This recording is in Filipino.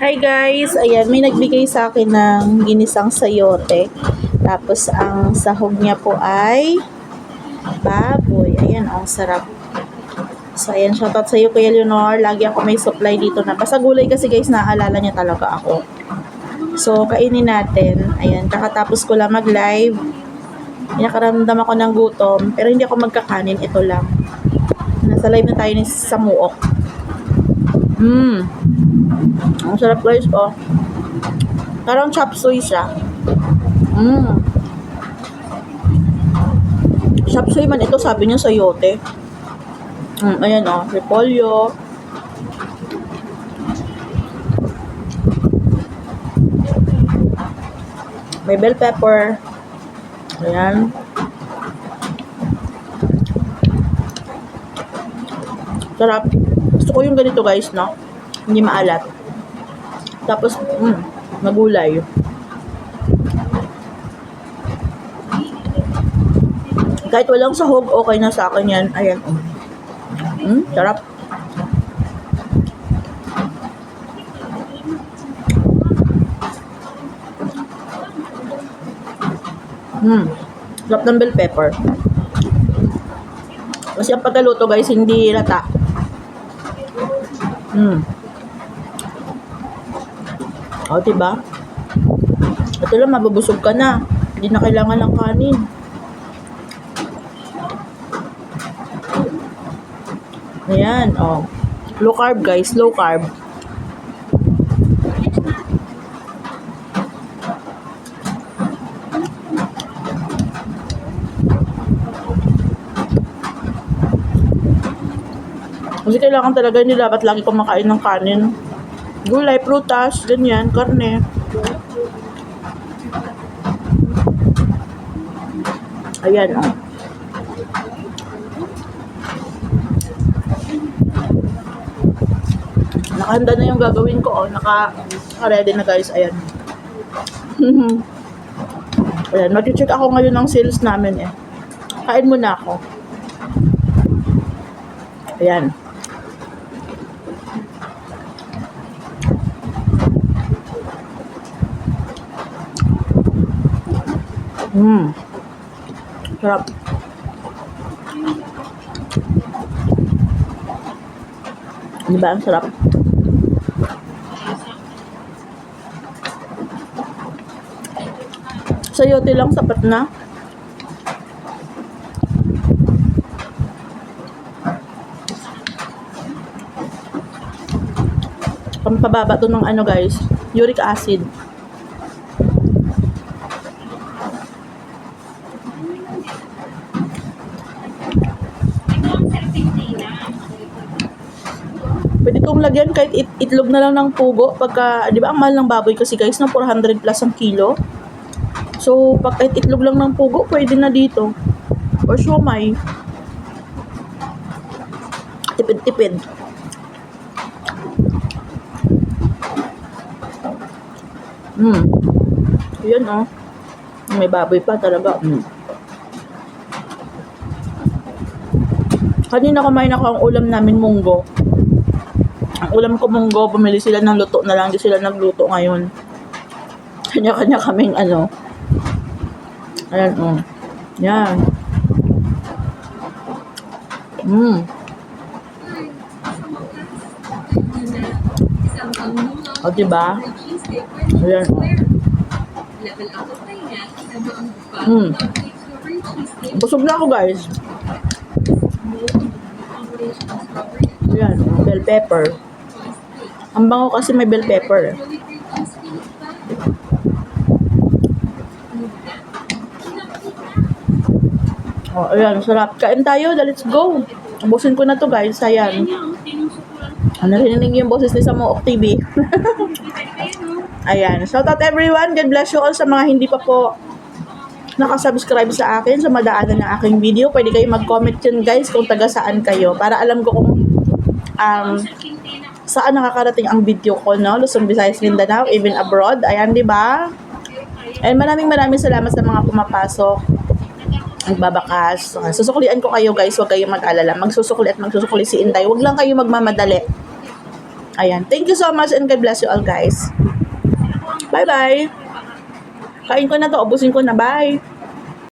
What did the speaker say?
Hi guys! Ayan, may nagbigay sa akin ng ginisang sayote. Tapos ang sahog niya po ay baboy. Ayan, ang sarap. So ayan, shoutout sa iyo Kuya Leonor. Lagi ako may supply dito na. Basta gulay kasi guys, naaalala niya talaga ako. So, kainin natin. Ayan, kakatapos ko lang mag-live. Nakaramdam ako ng gutom. Pero hindi ako magkakanin. Ito lang. Nasa live na tayo ni Samuok. Mmm. Ang sarap guys, oh. Parang chop suey siya. Mmm. Chop suey man ito, sabi niya sa yote. Mm, ayan oh, repolyo. May bell pepper. Ayan. Sarap. Gusto ko yung ganito guys, no? Hindi maalat. Tapos, mm, magulay. Kahit walang sahog, okay na sa akin yan. Ayan. Mm, sarap. Mm, sarap ng bell pepper. Kasi ang pagkaluto guys, hindi lata. Mm. O, diba? Ito lang, mabubusog ka na. Hindi na kailangan ng kanin. Ayan, oh. Low carb, guys. Low carb. Kasi kailangan talaga hindi dapat lagi kumakain ng kanin. Gulay, prutas, ganyan, karne. Ayan, oh. Nakahanda na yung gagawin ko, oh. Naka, naka-ready na guys, ayan. ayan, mag-check ako ngayon ng sales namin eh. Kain muna ako. Ayan. Mmm. Sarap. Di ba ang sarap? Sayote lang sapat na. Pampababa to ng ano guys, uric acid. Itong lagyan kahit it itlog na lang ng pugo. Pagka, di ba ang mahal ng baboy kasi guys, na 400 plus ang kilo. So, pag kahit itlog lang ng pugo, pwede na dito. Or siomay. Tipid-tipid. Hmm. Yun oh. May baboy pa talaga. Hmm. Kanina kumain ako ang ulam namin munggo. Ang ulam ko munggo, bumili sila ng luto na lang, di sila nagluto ngayon. Kanya-kanya kaming ano. Ayan, oh. Yan. Mm. O, diba? Ayan, oh. Mm. Busog na ako, guys. Ayan, oh, bell pepper. Ang bango kasi may bell pepper. eh. Oh, ayan, sarap. Kain tayo, let's go. Ubusin ko na to guys, ayan. Ano narinig yung boses ni Samuok TV. ayan, shout out everyone. God bless you all sa mga hindi pa po nakasubscribe sa akin, sa madaanan ng aking video. Pwede kayo mag-comment yun guys kung taga saan kayo. Para alam ko kung um, saan nakakarating ang video ko, no? Luzon, Visayas, Mindanao, even abroad. Ayan, di ba? And maraming maraming salamat sa mga pumapasok nagbabakas. Susuklian ko kayo guys, huwag kayong mag-alala. Magsusukli at magsusukli si Inday. Huwag lang kayo magmamadali. Ayan. Thank you so much and God bless you all guys. Bye-bye. Kain ko na to. Ubusin ko na. Bye.